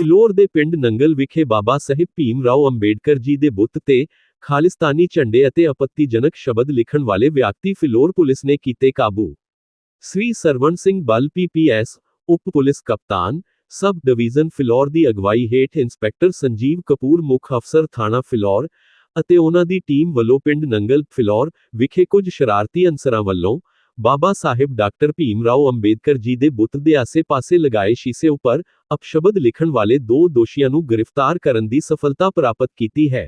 ਫਿਲੌਰ ਦੇ ਪਿੰਡ ਨੰਗਲ ਵਿਖੇ ਬਾਬਾ ਸਾਹਿਬ ਭੀਮ ਰਾਓ ਅੰਬੇਡਕਰ ਜੀ ਦੇ ਬੁੱਤ ਤੇ ਖਾਲਿਸਤਾਨੀ ਝੰਡੇ ਅਤੇ ਆਪੱਤੀਜਨਕ ਸ਼ਬਦ ਲਿਖਣ ਵਾਲੇ ਵਿਅਕਤੀ ਫਿਲੌਰ ਪੁਲਿਸ ਨੇ ਕੀਤੇ ਕਾਬੂ। ਸ੍ਰੀ ਸਰਵਣ ਸਿੰਘ ਬਲ ਪੀਪੀਐਸ ਉਪ ਪੁਲਿਸ ਕਪਤਾਨ, ਸਬ ਡਿਵੀਜ਼ਨ ਫਿਲੌਰ ਦੀ ਅਗਵਾਈ ਹੇਠ ਇੰਸਪੈਕਟਰ ਸੰਜੀਵ ਕਪੂਰ, ਮੁੱਖ ਅਫਸਰ ਥਾਣਾ ਫਿਲੌਰ ਅਤੇ ਉਹਨਾਂ ਦੀ ਟੀਮ ਵੱਲੋਂ ਪਿੰਡ ਨੰਗਲ ਫਿਲੌਰ ਵਿਖੇ ਕੁਝ ਸ਼ਰਾਰਤੀ ਅਨਸਰਾਂ ਵੱਲੋਂ ਬਾਬਾ ਸਾਹਿਬ ਡਾਕਟਰ ਭੀਮ ਰਾਓ ਅੰਬੇਦਕਰ ਜੀ ਦੇ ਬੁੱਤ ਦੇ ਆਸੇ-ਪਾਸੇ ਲਗਾਏ ਸ਼ੀਸ਼ੇ ਉੱਪਰ ਅਪਸ਼ਬਦ ਲਿਖਣ ਵਾਲੇ ਦੋ ਦੋਸ਼ੀਆਂ ਨੂੰ ਗ੍ਰਿਫਤਾਰ ਕਰਨ ਦੀ ਸਫਲਤਾ ਪ੍ਰਾਪਤ ਕੀਤੀ ਹੈ।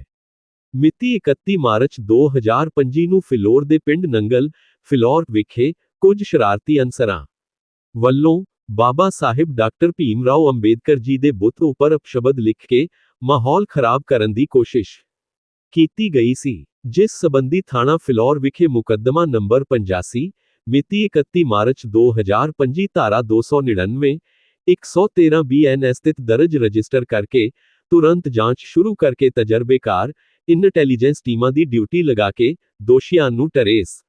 ਮਿਤੀ 31 ਮਾਰਚ 2025 ਨੂੰ ਫਿਲੌਰ ਦੇ ਪਿੰਡ ਨੰਗਲ, ਫਿਲੌਰ ਵਿਖੇ ਕੁਝ ਸ਼ਰਾਰਤੀ ਅਨਸਰਾਂ ਵੱਲੋਂ ਬਾਬਾ ਸਾਹਿਬ ਡਾਕਟਰ ਭੀਮ ਰਾਓ ਅੰਬੇਦਕਰ ਜੀ ਦੇ ਬੁੱਤ ਉੱਪਰ ਅਪਸ਼ਬਦ ਲਿਖ ਕੇ ਮਾਹੌਲ ਖਰਾਬ ਕਰਨ ਦੀ ਕੋਸ਼ਿਸ਼ ਕੀਤੀ ਗਈ ਸੀ ਜਿਸ ਸਬੰਧੀ ਥਾਣਾ ਫਿਲੌਰ ਵਿਖੇ ਮੁਕੱਦਮਾ ਨੰਬਰ 85 ਮਿਤੀ 31 ਮਾਰਚ 2025 ਧਾਰਾ 299 113 ਬੀਐਨਐਸ ਤਿਤ ਦਰਜ ਰਜਿਸਟਰ ਕਰਕੇ ਤੁਰੰਤ ਜਾਂਚ ਸ਼ੁਰੂ ਕਰਕੇ ਤਜਰਬੇਕਾਰ ਇੰਟੈਲੀਜੈਂਸ ਟੀਮਾਂ ਦੀ ਡਿਊਟੀ ਲਗਾ ਕੇ ਦੋਸ਼ੀਆਂ ਨੂੰ ਟਰੇਸ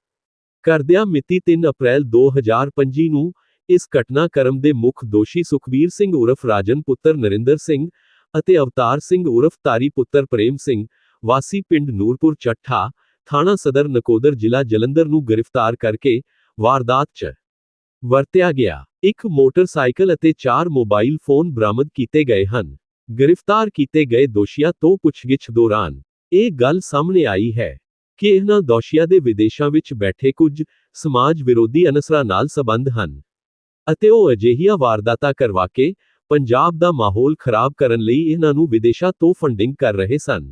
ਕਰਦਿਆਂ ਮਿਤੀ 3 ਅਪ੍ਰੈਲ 2025 ਨੂੰ ਇਸ ਘਟਨਾਕ੍ਰਮ ਦੇ ਮੁੱਖ ਦੋਸ਼ੀ ਸੁਖਬੀਰ ਸਿੰਘ ਉਰਫ ਰਾਜਨ ਪੁੱਤਰ ਨਰਿੰਦਰ ਸਿੰਘ ਅਤੇ ਅਵਤਾਰ ਸਿੰਘ ਉਰਫ ਤਾਰੀ ਪੁੱਤਰ ਪ੍ਰੇਮ ਸਿੰਘ, ਵਾਸੀ ਪਿੰਡ ਨੂਰਪੁਰ ਚੱਠਾ, ਥਾਣਾ ਸਦਰ ਨਕੋਦਰ ਜ਼ਿਲ੍ਹਾ ਜਲੰਧਰ ਨੂੰ ਗ੍ਰਿਫਤਾਰ ਕਰਕੇ ਵਾਰਦਾਤ 'ਚ ਵਰਤਿਆ ਗਿਆ। ਇੱਕ ਮੋਟਰਸਾਈਕਲ ਅਤੇ ਚਾਰ ਮੋਬਾਈਲ ਫੋਨ ਬਰਾਮਦ ਕੀਤੇ ਗਏ ਹਨ। ਗ੍ਰਿਫਤਾਰ ਕੀਤੇ ਗਏ ਦੋਸ਼ੀਆਂ ਤੋਂ ਪੁੱਛਗਿੱਛ ਦੌਰਾਨ ਇਹ ਗੱਲ ਸਾਹਮਣੇ ਆਈ ਹੈ ਕਿ ਇਹਨਾਂ ਦੋਸ਼ੀਆਂ ਦੇ ਵਿਦੇਸ਼ਾਂ ਵਿੱਚ ਬੈਠੇ ਕੁਝ ਸਮਾਜ ਵਿਰੋਧੀ ਅਨਸਰਾਂ ਨਾਲ ਸਬੰਧ ਹਨ ਅਤੇ ਉਹ ਅਜਿਹੀਆਂ ਵਾਰਦਾਤਾਂ ਕਰਵਾ ਕੇ ਪੰਜਾਬ ਦਾ ਮਾਹੌਲ ਖਰਾਬ ਕਰਨ ਲਈ ਇਹਨਾਂ ਨੂੰ ਵਿਦੇਸ਼ਾਂ ਤੋਂ ਫੰਡਿੰਗ ਕਰ ਰਹੇ ਸਨ।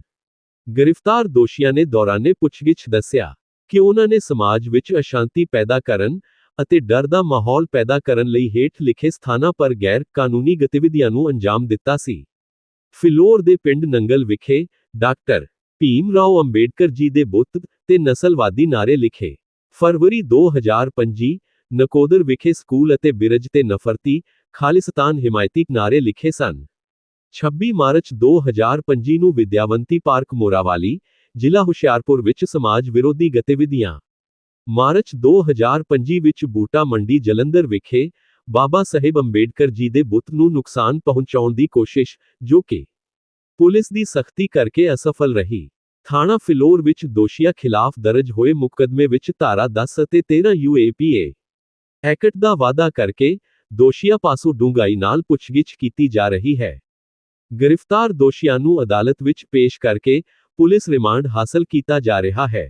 ਗ੍ਰਿਫਤਾਰ ਦੋਸ਼ੀਆਂ ਨੇ ਦੌਰਾਨੇ ਪੁੱਛਗਿੱਛ ਦੱਸਿਆ ਕਿ ਉਹਨਾਂ ਨੇ ਸਮਾਜ ਵਿੱਚ ਅਸ਼ਾਂਤੀ ਪੈਦਾ ਕਰਨ ਅਤੇ ਡਰ ਦਾ ਮਾਹੌਲ ਪੈਦਾ ਕਰਨ ਲਈ ਹੇਠ ਲਿਖੇ ਸਥਾਨਾਂ ਪਰ ਗੈਰ ਕਾਨੂੰਨੀ ਗਤੀਵਿਧੀਆਂ ਨੂੰ ਅੰਜਾਮ ਦਿੱਤਾ ਸੀ। ਫਿਲੌਰ ਦੇ ਪਿੰਡ ਨੰਗਲ ਵਿਖੇ ਡਾਕਟਰ ਭੀਮ ਰਾਓ ਅੰਬੇਡਕਰ ਜੀ ਦੇ ਬੁੱਤ ਤੇ ਨਸਲਵਾਦੀ ਨਾਰੇ ਲਿਖੇ। ਫਰਵਰੀ 2025 ਨਕੋਦਰ ਵਿਖੇ ਸਕੂਲ ਅਤੇ ਬਿਰਜ ਤੇ ਨਫ਼ਰਤੀ ਖਾਲਿਸਤਾਨ ਹਿਮਾਇਤੀ ਨਾਰੇ ਲਿਖੇ ਸਨ। 26 ਮਾਰਚ 2025 ਨੂੰ ਵਿਦਿਆਵੰਤੀ ਪਾਰਕ ਮੋਰਾਵਾਲੀ ਜ਼ਿਲ੍ਹਾ ਹੁਸ਼ਿਆਰਪੁਰ ਵਿੱਚ ਸਮਾਜ ਵਿਰੋਧੀ ਗਤੀਵਿਧੀਆਂ। ਮਾਰਚ 2025 ਵਿੱਚ ਬੂਟਾ ਮੰਡੀ ਜਲੰਧਰ ਵਿਖੇ ਬਾਬਾ ਸਾਹਿਬ ਅੰਬੇਡਕਰ ਜੀ ਦੇ ਬੁੱਤ ਨੂੰ ਨੁਕਸਾਨ ਪਹੁੰਚਾਉਣ ਦੀ ਕੋਸ਼ਿਸ਼, ਜੋ ਕਿ ਪੁਲਿਸ ਦੀ ਸਖਤੀ ਕਰਕੇ ਅਸਫਲ ਰਹੀ। ਥਾਣਾ ਫਿਲੌਰ ਵਿੱਚ ਦੋਸ਼ੀਆਂ ਖਿਲਾਫ ਦਰਜ ਹੋਏ ਮੁਕੱਦਮੇ ਵਿੱਚ ਧਾਰਾ 10 ਅਤੇ 13 ਯੂਏਪੀਏ ਐਕਟ ਦਾ ਵਾਅਦਾ ਕਰਕੇ ਦੋਸ਼ੀਆਂ ਪਾਸੋਂ ਡੂੰਘਾਈ ਨਾਲ ਪੁੱਛਗਿੱਛ ਕੀਤੀ ਜਾ ਰਹੀ ਹੈ। ਗ੍ਰਿਫਤਾਰ ਦੋਸ਼ੀਆਂ ਨੂੰ ਅਦਾਲਤ ਵਿੱਚ ਪੇਸ਼ ਕਰਕੇ ਪੁਲਿਸ ਰਿਮਾਂਡ ਹਾਸਲ ਕੀਤਾ ਜਾ ਰਿਹਾ ਹੈ।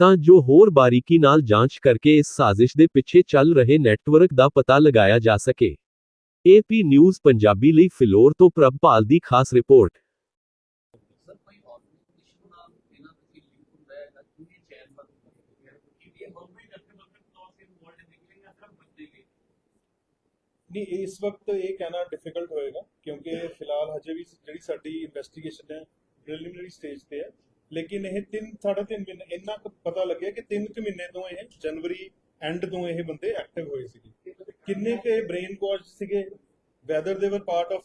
ਤਾਂ ਜੋ ਹੋਰ ਬਾਰੀਕੀ ਨਾਲ ਜਾਂਚ ਕਰਕੇ ਇਸ ਸਾਜ਼ਿਸ਼ ਦੇ ਪਿੱਛੇ ਚੱਲ ਰਹੇ ਨੈਟਵਰਕ ਦਾ ਪਤਾ ਲਗਾਇਆ ਜਾ ਸਕੇ। ਏਪੀ ਨਿਊਜ਼ ਪੰਜਾਬੀ ਲਈ ਫਿਲੌਰ ਤੋਂ ਪ੍ਰਭਪਾਲ ਦੀ ਖਾਸ ਰਿਪੋਰਟ। ਨਹੀਂ, ਇਸ ਵਕਤ ਇਹ ਕਹਿਣਾ ਡਿਫਿਕਲਟ ਹੋਏਗਾ ਕਿਉਂਕਿ ਫਿਲਹਾਲ ਹਜੇ ਵੀ ਜਿਹੜੀ ਸਾਡੀ ਇਨਵੈਸਟੀਗੇਸ਼ਨ ਹੈ ਪ੍ਰੀਲਿਮਿਨਰੀ ਸਟੇਜ ਤੇ ਹੈ। ਲੇਕਿਨ ਇਹ 3 3.5 ਮਹੀਨੇ, ਇੰਨਾ ਕੁ ਪਤਾ ਲੱਗਿਆ ਕਿ 3 ਕੁ ਮਹੀਨੇ ਤੋਂ ਇਹ ਜਨਵਰੀ ਐਂਡ ਤੋਂ ਇਹ ਬੰਦੇ ਐਕਟਿਵ ਹੋਏ ਸੀਗੇ। ਕਿੰਨੇ ਕੇ ਬ੍ਰੇਨ ਵਾਸ਼ ਸੀਗੇ? Whether they were part of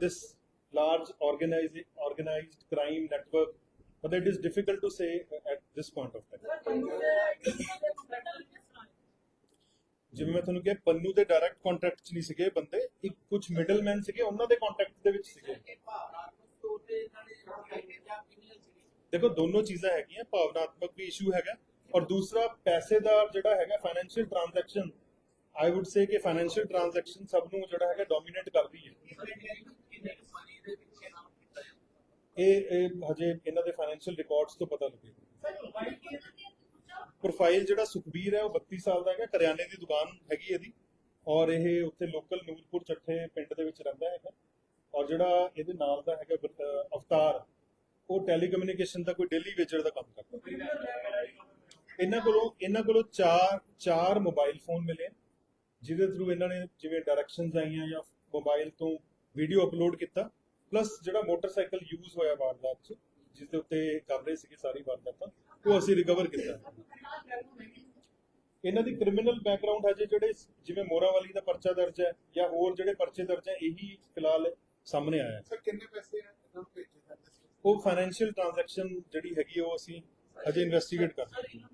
this large organised organised crime network but it is difficult to say uh, at this point of time. ਜਿਵੇਂ ਮੈਂ ਤੁਹਾਨੂੰ ਕਿਹਾ, ਪੰਨੂ ਦੇ ਡਾਇਰੈਕਟ ਕੰਟੈਕਟ 'ਚ ਨਹੀਂ ਸੀਗੇ ਬੰਦੇ। ਇੱਕ ਕੁਝ ਮਿਡਲਮੈਨ ਸੀਗੇ, ਉਹਨਾਂ ਦੇ ਕੰਟੈਕਟ ਦੇ ਵਿੱਚ ਸੀਗੇ। ਦੇਖੋ, ਦੋਨੋਂ ਚੀਜ਼ਾਂ ਹੈਗੀਆਂ, ਭਾਵਨਾਤਮਕ ਵੀ ਇਸ਼ੂ ਹੈਗਾ ਔਰ ਦੂਸਰਾ, ਪੈਸੇ ਦਾ ਜਿਹੜਾ ਹੈਗਾ financial transaction I would say ਕਿ ਫਾਈਨੈਂਸ਼ੀਅਲ ਟ੍ਰਾਂਜੈਕਸ਼ਨ ਸਭ ਨੂੰ ਜਿਹੜਾ ਹੈਗਾ ਡੋਮੀਨੇਟ ਕਰਦੀ ਹੈ। ਇਹ ਇਹ ਹਜੇ ਇਹਨਾਂ ਦੇ ਫਾਈਨੈਂਸ਼ੀਅਲ ਰਿਕਾਰਡਸ ਤੋਂ ਪਤਾ ਲੱਗੇਗਾ। ਪ੍ਰੋਫਾਈਲ ਜਿਹੜਾ ਸੁਖਬੀਰ ਹੈ, ਉਹ 32 ਸਾਲ ਦਾ ਹੈਗਾ, ਕਰਿਆਨੇ ਦੀ ਦੁਕਾਨ ਹੈਗੀ ਇਹਦੀ ਔਰ ਇਹ ਉੱਥੇ ਲੋਕਲ ਨੂਰਪੁਰ ਚੱਠੇ ਪਿੰਡ ਦੇ ਵਿੱਚ ਰਹਿੰਦਾ ਹੈਗਾ। ਔਰ ਜਿਹੜਾ ਇਹਦੇ ਨਾਲ ਦਾ ਹੈਗਾ ਅਵਤਾਰ, ਉਹ ਟੈਲੀਕਮਿਊਨੀਕੇਸ਼ਨ ਦਾ ਕੋਈ ਡੇਲੀ ਵੇਜਰ ਦਾ ਕੰਮ ਕਰਦਾ। ਇਹਨਾਂ ਕੋਲੋਂ ਇਹਨਾਂ ਕੋਲੋਂ ਚਾਰ ਚਾਰ ਮੋਬਾਈਲ ਫੋਨ ਮਿਲੇ। ਜਿਹਦੇ ਥਰੂ ਇਹਨਾਂ ਨੇ ਜਿਵੇਂ ਡਾਇਰੈਕਸ਼ਨਸ ਆਈਆਂ ਜਾਂ ਮੋਬਾਈਲ ਤੋਂ ਵੀਡੀਓ ਅਪਲੋਡ ਕੀਤਾ। ਪਲੱਸ ਜਿਹੜਾ ਮੋਟਰਸਾਈਕਲ ਯੂਜ਼ ਹੋਇਆ ਵਾਰਦਾਤ 'ਚ ਜਿਸ ਦੇ ਉੱਤੇ ਕਰ ਰਹੇ ਸਾਰੀ ਵਾਰਦਾਤਾਂ, ਉਹ ਅਸੀਂ ਰਿਕਵਰ ਕੀਤਾ। ਇਹਨਾਂ ਦੀ ਕ੍ਰਿਮੀਨਲ ਬੈਕਗ੍ਰਾਉਂਡ ਹਜੇ ਜਿਹੜੇ ਜਿਵੇਂ ਮੋਰਾਵਾਲੀ ਦਾ ਪਰਚਾ ਦਰਜ ਹੈ ਜਾਂ ਹੋਰ ਜਿਹੜੇ ਪਰਚੇ ਦਰਜ ਹੈ, ਇਹੀ ਫਿਲਹਾਲ ਸਾਹਮਣੇ ਆਇਆ ਹੈ। ਸਰ ਕਿੰਨੇ ਪੈਸੇ ਇਹਨਾਂ ਨੂੰ ਭੇਜੇ ਜਾਂਦੇ ਸੀ ਉਹ ਫਾਈਨੈਂਸ਼ੀਅਲ ਟ੍ਰਾਂਜੈਕਸ਼ਨ ਜਿਹੜੀ ਹੈਗੀ ਉਹ ਅਸੀਂ ਹਜੇ ਇਨਵੈਸਟੀਗੇਟ ਕਰ ਰਹੇ ਹਾਂ।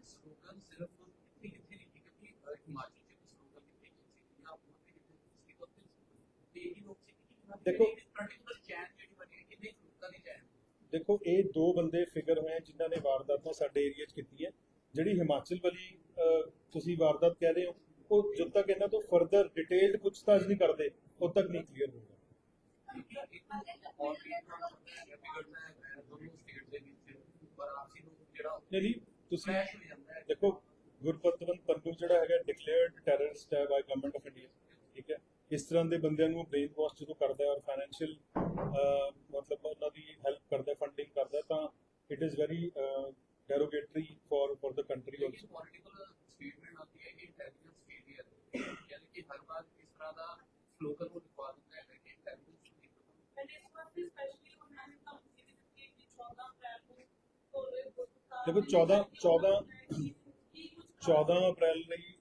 ਦੇਖੋ ਇਹ ਦੋ ਬੰਦੇ ਫਿਗਰ ਹੋਏ ਆ ਜਿਨ੍ਹਾਂ ਨੇ ਵਾਰਦਾਤਾਂ ਸਾਡੇ ਏਰੀਆ 'ਚ ਕੀਤੀ ਹੈ। ਜਿਹੜੀ ਹਿਮਾਚਲ ਵਾਲੀ ਅਹ, ਤੁਸੀਂ ਵਾਰਦਾਤ ਕਹਿ ਰਹੇ ਹੋ ਉਹ ਜਦ ਤੱਕ ਇਹਨਾਂ ਤੋਂ ਫਰਦਰ ਡਿਟੇਲਡ ਪੁੱਛਤਾਛ ਨਹੀਂ ਕਰਦੇ ਉਦ ਤੱਕ ਨਹੀਂ ਕਲੀਅਰ ਹੋਊਗਾ ਨਹੀਂ ਤੁਸੀਂ ਦੇਖੋ, ਗੁਰਪਤਵੰਤ ਪੰਨੂ ਜਿਹੜਾ ਹੈਗਾ ਡਿਕਲੇਅਰਡ ਟੈਰਰਿਸਟ ਹੈ ਬਾਈ ਗਵਰਨਮੈਂਟ ਆਫ ਇੰਡੀਆ ਠੀਕ ਹੈ? ਇਸ ਤਰ੍ਹਾਂ ਦੇ ਬੰਦਿਆਂ ਨੂੰ ਬ੍ਰੇਨ ਵਾਸ਼ ਜਦੋਂ ਕਰਦਾ ਹੈ ਔਰ ਫਾਈਨੈਂਸ਼ੀਅਲ ਮਤਲਬ ਉਹਨਾਂ ਦੀ ਹੈਲਪ ਕਰਦਾ ਫੰਡਿੰਗ ਕਰਦਾ ਤਾਂ it is very derogatory for for the country also ਦੇਖੋ 14 14 14 ਅਪ੍ਰੈਲ ਲਈ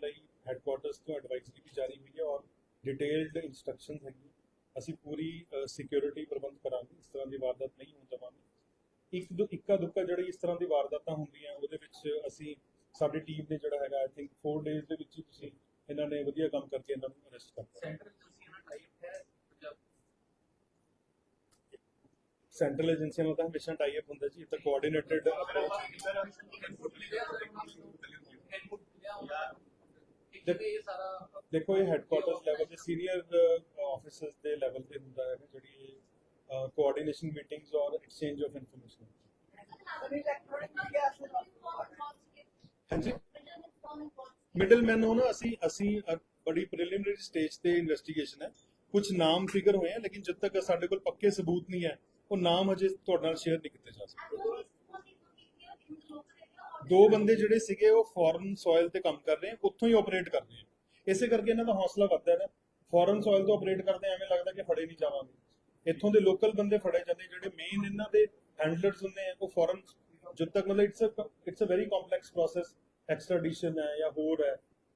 ਲਈ ਹੈੱਡਕੁਆਰਟਰਸ ਤੋਂ ਐਡਵਾਈਜ਼ਰੀ ਵੀ ਜਾਰੀ ਹੋਈ ਹੈ ਔਰ ਡਿਟੇਲਡ ਇਨਸਟਰਕਸ਼ਨਸ ਹੈਗੀ ਅਸੀਂ ਪੂਰੀ ਸਿਕਿਉਰਿਟੀ ਪ੍ਰਬੰਧ ਕਰਾਂਗੇ, ਇਸ ਤਰ੍ਹਾਂ ਦੀ ਵਾਰਦਾਤ ਨਹੀਂ ਹੋਣ ਦੇਵਾਂਗੇ। ਇੱਕ ਦੋ, ਇੱਕਾ ਦੁੱਕਾ ਜਿਹੜੀ ਇਸ ਤਰ੍ਹਾਂ ਦੀ ਵਾਰਦਾਤਾਂ ਹੁੰਦੀਆਂ, ਉਹਦੇ ਵਿੱਚ ਅਸੀਂ ਸਾਡੀ ਟੀਮ ਨੇ ਜਿਹੜਾ ਹੈਗਾ ਆਈ ਥਿੰਕ 4 ਡੇਜ਼ ਦੇ ਵਿੱਚ ਹੀ ਤੁਸੀਂ ਇਹਨਾਂ ਨੇ ਵਧੀਆ ਕੰਮ ਕਰਕੇ ਇਹਨਾਂ ਨੂੰ ਅਰੈਸਟ ਕਰਤਾ ਸੈਂਟਰਲ ਏਜੰਸੀਆਂ ਨਾਲ ਟਾਈਪ ਹੈ ਪੰਜਾਬ ਸੈਂਟਰਲ ਏਜੰਸੀਆਂ ਨਾਲ ਤਾਂ ਹਮੇਸ਼ਾ ਟਾਈ ਅਪ ਹੁੰਦਾ ਜੀ ਇਹ ਤਾਂ ਕੋਆਰਡੀਨੇਟਡ ਦੇਖੋ ਇਹ ਸਾਰਾ ਦੇਖੋ ਇਹ ਹੈੱਡਕੁਆਰਟਰਸ ਲੈਵਲ ਤੇ ਸੀਨੀਅਰ ਆਫਿਸਰਸ ਦੇ ਲੈਵਲ ਤੇ ਹੁੰਦਾ ਹੈ ਜਿਹੜੀ ਕੋਆਰਡੀਨੇਸ਼ਨ ਮੀਟਿੰਗਸ ਔਰ ਐਕਸਚੇਂਜ ਆਫ ਇਨਫੋਰਮੇਸ਼ਨ ਹਾਂਜੀ। ਮਿਡਲਮੈਨ ਉਹ ਨਾ ਅਸੀਂ ਅਸੀਂ ਬੜੀ ਪ੍ਰੀਲਿਮਿਨਰੀ ਸਟੇਜ ਤੇ ਇਨਵੈਸਟੀਗੇਸ਼ਨ ਹੈ। ਕੁਝ ਨਾਮ ਫਿਗਰ ਹੋਏ ਆ ਲੇਕਿਨ ਜਦ ਤੱਕ ਸਾਡੇ ਕੋਲ ਪੱਕੇ ਸਬੂਤ ਨਹੀਂ ਹੈ ਉਹ ਨਾਮ ਹਜੇ ਤੁਹਾਡੇ ਨਾਲ ਸ਼ੇਅਰ ਨਹੀਂ ਕੀਤੇ ਜਾ ਸਕਦੇ। ਦੋ ਬੰਦੇ ਜਿਹੜੇ ਸੀਗੇ ਉਹ ਫੋਰਨ ਸੋਇਲ ਤੇ ਕੰਮ ਕਰ ਰਹੇ ਆ ਉੱਥੋਂ ਹੀ ਆਪਰੇਟ ਕਰਦੇ ਆ। ਇਸੇ ਕਰਕੇ ਇਹਨਾਂ ਦਾ ਹੌਸਲਾ ਵੱਧਦਾ ਹੈ ਨਾ। ਫੋਰਨ ਸੋਇਲ ਤੋਂ ਆਪਰੇਟ ਕਰਦੇ ਆ, ਐਵੇਂ ਲੱਗਦਾ ਕਿ ਫੜੇ ਨਹੀਂ ਜਾਵਾਂਗੇ। ਇੱਥੋਂ ਦੇ ਲੋਕਲ ਬੰਦੇ ਫੜੇ ਜਾਂਦੇ ਜਿਹੜੇ ਮੇਨ ਇਹਨਾਂ ਦੇ ਹੈਂਡਲਰਸ ਹੁੰਦੇ ਆ ਉਹ ਫੋਰਨ ਜਦ ਤੱਕ ਮਤਲਬ it's a it's a very complex process extradition ਹੈ ਜਾਂ ਹੋਰ ਹੈ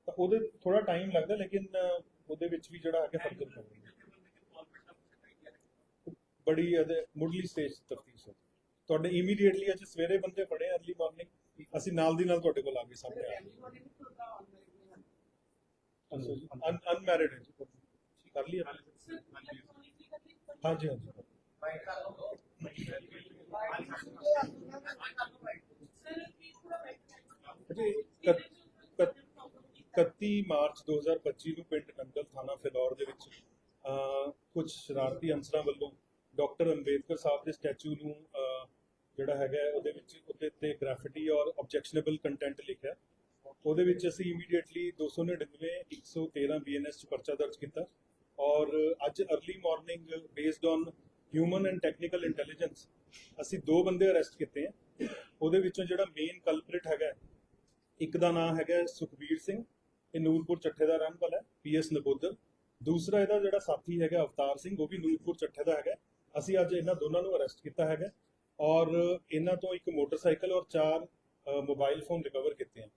ਤਾਂ ਉਹਦੇ ਥੋੜਾ ਟਾਈਮ ਲੱਗਦਾ ਲੇਕਿਨ ਅ, ਉਹਦੇ ਵਿੱਚ ਵੀ ਜਿਹੜਾ ਅੱਗੇ ਫਰਦਰ ਕਰਦੇ ਬੜੀ ਇਹਦੇ ਮੁੱਢਲੀ ਸਟੇਜ ਤਫਤੀਸ਼ ਹੈ ਤੁਹਾਡੇ ਇਮੀਡੀਏਟਲੀ ਅੱਜ ਸਵੇਰੇ ਬੰਦੇ ਫੜੇ ਅਰਲੀ ਮਾਰਨਿੰਗ ਅਸੀਂ ਨਾਲ ਦੀ ਨਾਲ ਤੁਹਾਡੇ ਕੋਲ ਆ ਗਏ ਸਾਹਮਣੇ ਆ ਗਏ। ਅਨਮੈਰਿਡ ਹੈ ਜੀ ਕਰ ਲਈ ਹਾਂਜੀ ਹਾਂਜੀ। ਜੀ, ਕਤ- ਕਤ- 31 ਮਾਰਚ 2025 ਨੂੰ ਪਿੰਡ ਨੰਗਲ ਥਾਣਾ ਫਿਲੌਰ ਦੇ ਵਿੱਚ ਅਹ, ਕੁਝ ਸ਼ਰਾਰਤੀ ਅਨਸਰਾਂ ਵੱਲੋਂ ਡਾਕਟਰ ਅੰਬੇਦਕਰ ਸਾਹਿਬ ਦੇ ਸਟੈਚੂ ਨੂੰ ਜਿਹੜਾ ਹੈਗਾ ਉਹਦੇ ਵਿੱਚ, ਉਹਦੇ ਤੇ ਗ੍ਰੈਫਿਟੀ ਔਰ ਆਬਜੈਕਸ਼ਨੇਬਲ ਕੰਟੈਂਟ ਲਿਖਿਆ। ਉਹਦੇ ਵਿੱਚ ਅਸੀਂ ਇਮੀਡੀਏਟਲੀ 299 113 ਬੀਐਨਐਸ ਚ ਪਰਚਾ ਦਰਜ ਕੀਤਾ। ਔਰ ਅੱਜ early morning based on human and technical intelligence ਅਸੀਂ ਦੋ ਬੰਦੇ ਅਰੈਸਟ ਕੀਤੇ ਹੈ। ਉਹਦੇ ਵਿੱਚੋਂ ਜਿਹੜਾ ਮੇਨ ਕਲਪ੍ਰਿਟ ਹੈਗਾ ਇੱਕ ਦਾ ਨਾਮ ਹੈਗਾ ਸੁਖਬੀਰ ਸਿੰਘ, ਇਹ ਨੂਰਪੁਰ ਚੱਠੇ ਦਾ ਰਹਿਣ ਵਾਲਾ ਹੈ ਪੀਐਸ ਨਕੋਦਰ। ਦੂਸਰਾ ਇਹਦਾ ਜਿਹੜਾ ਸਾਥੀ ਹੈਗਾ ਅਵਤਾਰ ਸਿੰਘ, ਉਹ ਵੀ ਨੂਰਪੁਰ ਚੱਠੇ ਦਾ ਹੈਗਾ ਅਸੀਂ ਅੱਜ ਇਹਨਾਂ ਦੋਨਾਂ ਨੂੰ ਅਰੈਸਟ ਕੀਤਾ ਹੈਗਾ ਔਰ ਇਹਨਾਂ ਤੋਂ ਇੱਕ ਮੋਟਰਸਾਈਕਲ ਔਰ ਚਾਰ ਮੋਬਾਈਲ ਫੋਨ ਰਿਕਵਰ ਕੀਤੇ ਹਨ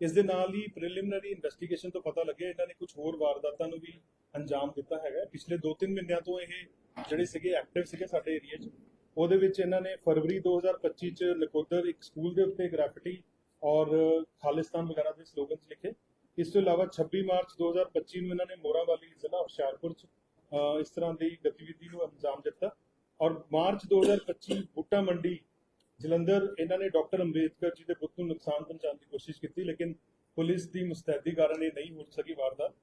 ਇਸ ਦੇ ਨਾਲ ਹੀ ਪ੍ਰੀਲਿਮਿਨਰੀ ਇਨਵੈਸਟੀਗੇਸ਼ਨ ਤੋਂ ਪਤਾ ਲੱਗਿਆ ਇਹਨਾਂ ਨੇ ਕੁਝ ਹੋਰ ਵਾਰਦਾਤਾਂ ਨੂੰ ਵੀ ਅੰਜਾਮ ਦਿੱਤਾ ਹੈਗਾ। ਪਿਛਲੇ 2-3 ਮਹੀਨਿਆਂ ਤੋਂ ਇਹ ਜਿਹੜੇ ਸੀਗੇ ਐਕਟਿਵ ਸੀਗੇ ਸਾਡੇ ਏਰੀਆ 'ਚ, ਉਹਦੇ ਵਿੱਚ ਇਹਨਾਂ ਨੇ ਫਰਵਰੀ 2025 ਚ ਨਕੋਦਰ ਇੱਕ ਸਕੂਲ ਦੇ ਉੱਤੇ ਗ੍ਰੈਫਿਟੀ ਔਰ ਖਾਲਿਸਤਾਨ ਵਗੈਰਾ ਦੇ ਸਲੋਗਨਸ ਲਿਖੇ। ਇਸ ਤੋਂ ਇਲਾਵਾ 26 ਮਾਰਚ 2025 ਨੂੰ ਇਹਨਾਂ ਨੇ ਮੋਰਾਵਾਲੀ ਜ਼ਿਲ੍ਹਾ ਹੁਸ਼ਿਆਰਪੁਰ ਚ ਇਸ ਤਰ੍ਹਾਂ ਦੀ ਗਤੀਵਿਧੀ ਨੂੰ ਅੰਜਾਮ ਦਿੱਤਾ। ਔਰ ਮਾਰਚ 2025 ਬੁੱਟਾ ਮੰਡੀ ਜਲੰਧਰ, ਇਹਨਾਂ ਨੇ ਡਾਕਟਰ ਅੰਬੇਦਕਰ ਜੀ ਦੇ ਬੁੱਤ ਨੂੰ ਨੁਕਸਾਨ ਪਹੁੰਚਾਉਣ ਦੀ ਕੋਸ਼ਿਸ਼ ਕੀਤੀ, ਲੇਕਿਨ ਪੁਲਿਸ ਦੀ ਮੁਸਤੈਦੀ ਕਾਰਨ ਇਹ ਨਹੀਂ ਹੋ ਸਕੀ ਵਾਰਦਾਤ।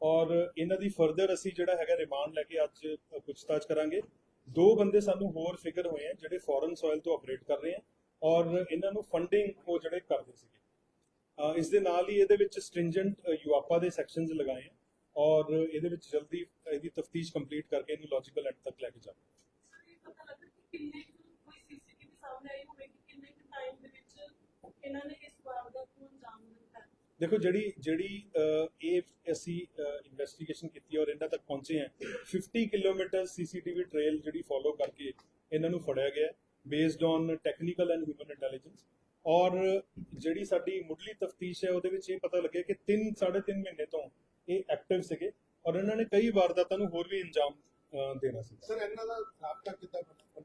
ਔਰ ਇਹਨਾਂ ਦੀ ਫਰਦਰ ਅਸੀਂ ਜਿਹੜਾ ਹੈਗਾ ਰਿਮਾਂਡ ਲੈ ਕੇ ਅੱਜ ਪੁੱਛਤਾਛ ਕਰਾਂਗੇ। ਦੋ ਬੰਦੇ ਸਾਨੂੰ ਹੋਰ ਫਿਗਰ ਹੋਏ ਆ, ਜਿਹੜੇ ਫੋਰਨ ਸੋਇਲ ਤੋਂ ਆਪਰੇਟ ਕਰ ਰਹੇ ਆ, ਔਰ ਇਹਨਾਂ ਨੂੰ ਫੰਡਿੰਗ ਉਹ ਜਿਹੜੇ ਕਰਦੇ ਸੀਗੇ। ਇਸ ਦੇ ਨਾਲ ਹੀ ਇਹਦੇ ਵਿੱਚ ਸਟ੍ਰਿੰਜੈਂਟ ਯੂਆਪਾ ਦੇ ਸੈਕਸ਼ਨਸ ਲਗਾਏ ਆ। ਔਰ ਇਹਦੇ ਵਿੱਚ ਜਲਦੀ ਇਹਦੀ ਤਫਤੀਸ਼ ਕੰਪਲੀਟ ਕਰਕੇ ਇਹਨੂੰ ਲੌਜੀਕਲ ਐਂਡ ਤੱਕ ਲੈ ਕੇ ਜਾਵਾਂਗੇ ਇਹਨਾਂ ਨੇ ਇਸ ਵਾਰਦਾਤ ਨੂੰ ਅੰਜਾਮ ਦਿੱਤਾ? ਦੇਖੋ ਜਿਹੜੀ ਜਿਹੜੀ ਇਹ ਅਸੀਂ ਇਨਵੈਸਟੀਗੇਸ਼ਨ ਕੀਤੀ ਔਰ ਇਹਨਾਂ ਤੱਕ ਪਹੁੰਚੇ ਹਾਂ 50 ਕਿਲੋਮੀਟਰ ਸੀਸੀਟੀਵੀ ਟ੍ਰੇਲ ਜਿਹੜੀ ਫੋਲੋ ਕਰਕੇ ਇਹਨਾਂ ਨੂੰ ਫੜਿਆ ਗਿਆ based on technical and human intelligence ਔਰ ਜਿਹੜੀ ਸਾਡੀ ਮੁੱਢਲੀ ਤਫਤੀਸ਼ ਹੈ ਉਹਦੇ ਵਿੱਚ ਇਹ ਪਤਾ ਲੱਗਿਆ ਕਿ 3 3.5 ਮਹੀਨੇ ਤੋਂ ਇਹ ਐਕਟਿਵ ਸੀਗੇ ਔਰ ਇਹਨਾਂ ਨੇ ਕਈ ਵਾਰਦਾਤਾਂ ਨੂੰ ਹੋਰ ਵੀ ਅੰਜਾਮ ਅਹ, ਦੇਣਾ ਸੀ। ਸਰ ਇਹਨਾਂ ਦਾ ਰਾਬਤਾ ਕਿੱਦਾਂ ਕਿੱਦਾਂ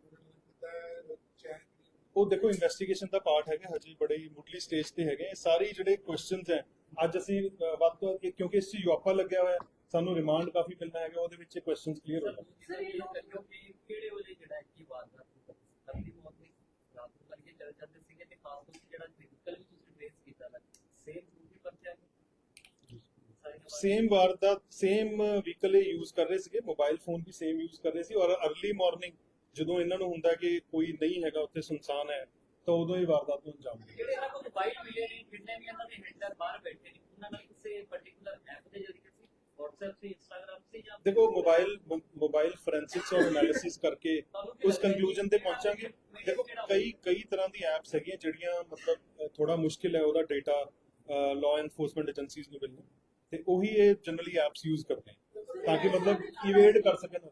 ਚੈਨ ਉਹ ਦੇਖੋ ਇਨਵੈਸਟੀਗੇਸ਼ਨ ਦਾ ਪਾਰਟ ਹੈਗਾ ਹਜੇ ਬੜੇ ਮੁੱਢਲੀ ਸਟੇਜ ਤੇ ਹੈਗੇ। ਇਹ ਸਾਰੇ ਜਿਹੜੇ ਕੁਐਸਚਨਸ ਹੈ ਅੱਜ ਅਸੀਂ ਅਹ, ਵੱਧ ਤੋਂ ਵੱਧ ਕਿਉਂਕਿ ਇਸ 'ਚ ਯੂਆਪਾ ਲੱਗਿਆ ਹੋਇਆ ਹੈ ਸਾਨੂੰ ਰਿਮਾਂਡ ਕਾਫੀ ਮਿਲਣਾ ਹੈਗਾ ਉਹਦੇ ਵਿੱਚ ਕੁਐਸਚਨਸ ਕਲੀਅਰ ਹੋ ਜਾਣਗੇ। ਸਰ ਇਹ ਦੱਸੋ ਕਿ ਕਿਹੜੇ ਵੇਲੇ ਜਿਹੜਾ ਕੀ ਵਾਰਦਾਤ ਹੋਈ ਅਰਲੀ ਮਾਰਨਿੰਗ ਰਾਤ ਨੂੰ ਕਰਕੇ ਚੱਲ ਜਾਂਦੇ ਸੀਗੇ ਤੇ ਖਾਸ ਤੌਰ ਤੇ ਜਿਹੜਾ ਵਹੀਕਲ ਵੀ ਤੁਸੀਂ ਟ੍ਰੇਸ ਕੀਤਾ ਨਾ ਸੇਮ ਦੂਜੀ ਪਰਚਾ ਸੇਮ ਵਾਰ ਦਾ ਸੇਮ ਵਹੀਕਲ ਯੂਜ਼ ਕਰ ਰਹੇ ਸੀਗੇ ਮੋਬਾਈਲ ਫੋਨ ਵੀ ਸੇਮ ਯੂਜ਼ ਕਰ ਰਹੇ ਸੀ ਔਰ ਅਰਲੀ ਮਾਰਨਿੰਗ ਜਦੋਂ ਇਹਨਾਂ ਨੂੰ ਹੁੰਦਾ ਕਿ ਕੋਈ ਨਹੀਂ ਹੈਗਾ ਉੱਥੇ ਸੁਨਸਾਨ ਹੈ ਤਾਂ ਉਦੋਂ ਹੀ ਵਾਰਦਾਤ ਨੂੰ ਅੰਜਾਮ ਦਿੰਦੇ ਜਿਹੜੇ ਇਹਨਾਂ ਕੋਲ ਮੋਬਾਈਲ ਮਿਲੇ ਨੇ ਜਿੰਨੇ ਵੀ ਇਹਨਾਂ ਦੇ ਹੈਂਡਲਰ ਬਾਹਰ ਬੈਠੇ ਨੇ ਉਹਨਾਂ ਨਾਲ ਕਿਸੇ ਪਾਰਟਿਕੂਲਰ ਐਪ ਦੇ ਜਰੀਏ ਸੀ WhatsApp ਸੀ Instagram ਸੀ ਜਾਂ ਦੇਖੋ ਮੋਬਾਈਲ ਮੋਬਾਈਲ ਫੋਰੈਂਸਿਕਸ ਔਰ ਐਨਾਲਿਸਿਸ ਕਰਕੇ ਉਸ ਕੰਕਲੂਜਨ ਤੇ ਪਹੁੰਚਾਂਗੇ। ਦੇਖੋ ਕਈ ਕਈ ਤਰ੍ਹਾਂ ਦੀ ਐਪਸ ਹੈਗੀਆਂ ਜਿਹੜੀਆਂ ਮਤਲਬ ਥੋੜਾ ਮੁਸ਼ਕਿਲ ਹੈ ਉਹਦਾ ਡਾਟਾ ਲਾਅ ਐਨਫੋਰਸਮੈਂਟ ਏਜੰਸੀਜ਼ ਨੂੰ ਮਿਲਣਾ। ਤੇ ਉਹੀ ਇਹ ਜਨਰਲੀ ਐਪਸ ਯੂਜ਼ ਕਰਦੇ ਨੇ ਤਾਂ ਕਿ ਮਤਲਬ ਇਵੇਡ ਕਰ ਸਕਣ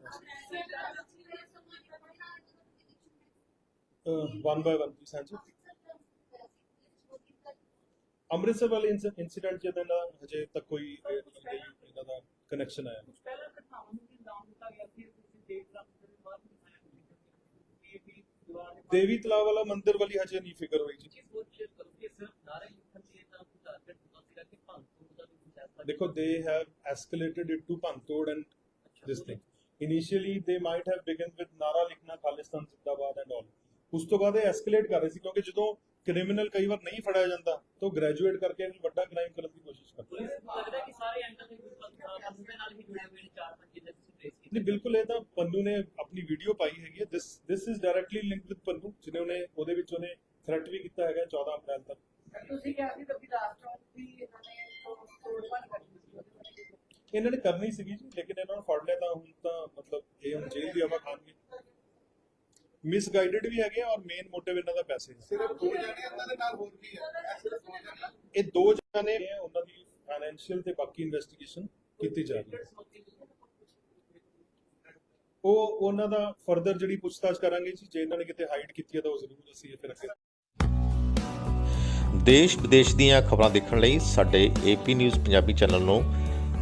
ਵਨ ਬਾਏ ਵਨ ਪਲੀਜ਼ ਹਾਂਜੀ। ਅੰਮ੍ਰਿਤਸਰ ਵਾਲੇ ਇਨਸੀਡੈਂਟ ਜਿਹਦਾ ਨਾ ਹਜੇ ਤੱਕ ਕੋਈ ਇਹਨਾਂ ਦਾ ਕਨੈਕਸ਼ਨ ਆਇਆ ਪਹਿਲਾਂ ਘਟਨਾਵਾਂ ਨੂੰ ਨਾਮ ਦਿੱਤਾ ਗਿਆ ਸੀ? ਦੇਖ ਸਕਦੇ ਹੋ ਬਾਅਦ ਦੇ ਦੇਵੀ ਤਲਾਬ ਵਾਲਾ ਮੰਦਿਰ ਵਾਲੀ ਹਜੇ ਨਹੀਂ ਫਿਕਰ ਹੋਈ ਜੀ। ਦੀ ਦਾ ਦੇਖੋ they have escalated it to Pantod and this thing. Initially, they might have begun with Nara Likhna, Khalistan Zindabad and all. ਉਸ ਤੋਂ ਬਾਅਦ ਇਹ ਐਸਕੇਲੇਟ ਕਰ ਰਹੇ ਸੀ ਕਿਉਂਕਿ ਜਦੋਂ ਕ੍ਰਿਮੀਨਲ ਕਈ ਵਾਰ ਨਹੀਂ ਫੜਿਆ ਜਾਂਦਾ ਤਾਂ ਗ੍ਰੈਜੂਏਟ ਕਰਕੇ ਇਹਨੂੰ ਵੱਡਾ ਕ੍ਰਾਈਮ ਕਰਨ ਦੀ ਕੋਸ਼ਿਸ਼ ਕਰਦੇ ਪੁਲਿਸ ਨੂੰ ਲੱਗਦਾ ਕਿ ਸਾਰੇ ਐਂਟਰ ਦੇ ਵਿੱਚ ਬੰਦੇ ਨਾਲ ਹੀ ਜੁੜੇ ਹੋਏ ਨੇ ਚਾਰ ਪੰਜ ਜਿੰਨੇ ਤੁਸੀਂ ਟ੍ਰੇਸ ਕੀਤੇ ਨਹੀਂ ਬਿਲਕੁਲ ਇਹ ਤਾਂ ਪੰਨੂ ਨੇ ਆਪਣੀ ਵੀਡੀਓ ਪਾਈ ਹੈਗੀ ਹੈ this this is directly linked with Pannu ਜਿਹਨੇ ਉਹਨੇ ਉਹਦੇ ਵਿੱਚ ਉਹਨੇ ਥ੍ਰੈਟ ਵੀ ਕੀਤਾ ਹੈਗਾ 14 ਅਪ੍ਰੈਲ ਤੱਕ ਤੁਸੀਂ ਕਿਹਾ ਸੀ ਕਿ ਲਾਸਟ ਟਾਈਮ ਵੀ ਇਹਨਾਂ ਨੇ ਕਰਨੀ ਸੀਗੀ ਜੀ ਲੇਕਿਨ ਇਹਨਾਂ ਨੂੰ ਫੜ ਲਿਆ ਤਾਂ ਹੁਣ ਤਾਂ ਮਤਲਬ ਇਹ ਹੁਣ ਜੇਲ੍ਹ ਦੀ ਹਵਾ ਖਾਣਗੇ। ਮਿਸਗਾਈਡਡ ਵੀ ਹੈਗੇ ਆ ਔਰ ਮੇਨ ਮੋਟਿਵ ਇਹਨਾਂ ਦਾ ਪੈਸੇ ਸਿਰਫ ਦੋ ਜਣੇ ਇਹਨਾਂ ਦੇ ਨਾਲ ਹੋਰ ਵੀ ਹੈ ਇਹ ਸਿਰਫ ਦੋ ਜਣੇ ਇਹ ਦੋ ਜਣੇ ਉਹਨਾਂ ਦੀ ਫਾਈਨੈਂਸ਼ੀਅਲ ਤੇ ਬਾਕੀ ਇਨਵੈਸਟੀਗੇਸ਼ਨ ਕੀਤੀ ਜਾ ਰਹੀ ਹੈ। ਉਹ ਉਹਨਾਂ ਦਾ ਫਰਦਰ ਜਿਹੜੀ ਪੁੱਛਤਾਛ ਕਰਾਂਗੇ ਜੀ ਜੇ ਇਹਨਾਂ ਨੇ ਕਿਤੇ ਹਾਈਡ ਕੀਤੀ ਹੈ ਤਾਂ ਉਹ ਜ਼ਰੂਰ ਅਸੀਂ ਇਹ ਫਿਰ ਅੱਗੇ ਦੇਸ਼ ਵਿਦੇਸ਼ ਦੀਆਂ ਖਬਰਾਂ ਦੇਖਣ ਲਈ ਸਾਡੇ ਏਪੀ ਨਿਊਜ਼ ਪੰਜਾਬੀ ਚੈਨਲ ਨੂੰ